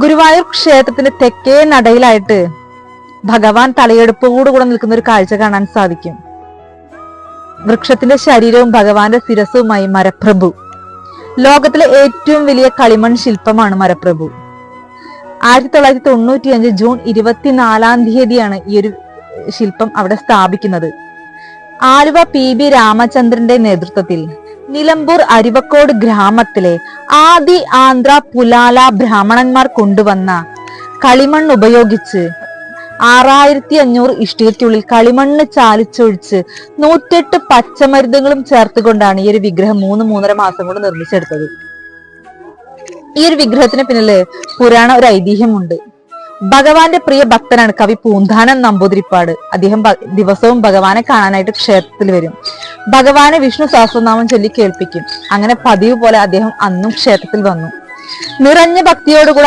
ഗുരുവായൂർ ക്ഷേത്രത്തിന്റെ തെക്കേ നടയിലായിട്ട് ഭഗവാൻ തലയെടുപ്പോടുകൂടെ നിൽക്കുന്ന ഒരു കാഴ്ച കാണാൻ സാധിക്കും. വൃക്ഷത്തിന്റെ ശരീരവും ഭഗവാന്റെ ശിരസുമായി മരപ്രഭു. ലോകത്തിലെ ഏറ്റവും വലിയ കളിമൺ ശില്പമാണ് മരപ്രഭു. ആയിരത്തി തൊള്ളായിരത്തി തൊണ്ണൂറ്റി അഞ്ച് ജൂൺ ഇരുപത്തിനാലാം തീയതിയാണ് ഈ ഒരു ശില്പം അവിടെ സ്ഥാപിക്കുന്നത്. ആലുവ പി ബി രാമചന്ദ്രന്റെ നേതൃത്വത്തിൽ നിലമ്പൂർ അരിവക്കോട് ഗ്രാമത്തിലെ ആദി ആന്ധ്ര പുലാല ബ്രാഹ്മണന്മാർ കൊണ്ടുവന്ന കളിമണ്ണ് ഉപയോഗിച്ച് ആറായിരത്തി അഞ്ഞൂറ് ഇഷ്ടികയ്ക്കുള്ളിൽ കളിമണ്ണ് ചാലിച്ചൊഴിച്ച് നൂറ്റെട്ട് പച്ചമരുന്നുകളും ചേർത്തുകൊണ്ടാണ് ഈ ഒരു വിഗ്രഹം മൂന്ന് മൂന്നര മാസം കൊണ്ട് നിർമ്മിച്ചെടുത്തത്. ഈ ഒരു വിഗ്രഹത്തിന് പിന്നിൽ പുരാണ ഒരു ഐതിഹ്യമുണ്ട്. ഭഗവാന്റെ പ്രിയ ഭക്തനാണ് കവി പൂന്താനം നമ്പൂതിരിപ്പാട്. അദ്ദേഹം ദിവസവും ഭഗവാനെ കാണാനായിട്ട് ക്ഷേത്രത്തിൽ വരും. ഭഗവാനെ വിഷ്ണു സഹസ്രനാമം ചൊല്ലി കേൾപ്പിക്കും. അങ്ങനെ പതിവ് പോലെ അദ്ദേഹം അന്നും ക്ഷേത്രത്തിൽ വന്നു. നിറഞ്ഞ ഭക്തിയോടുകൂടി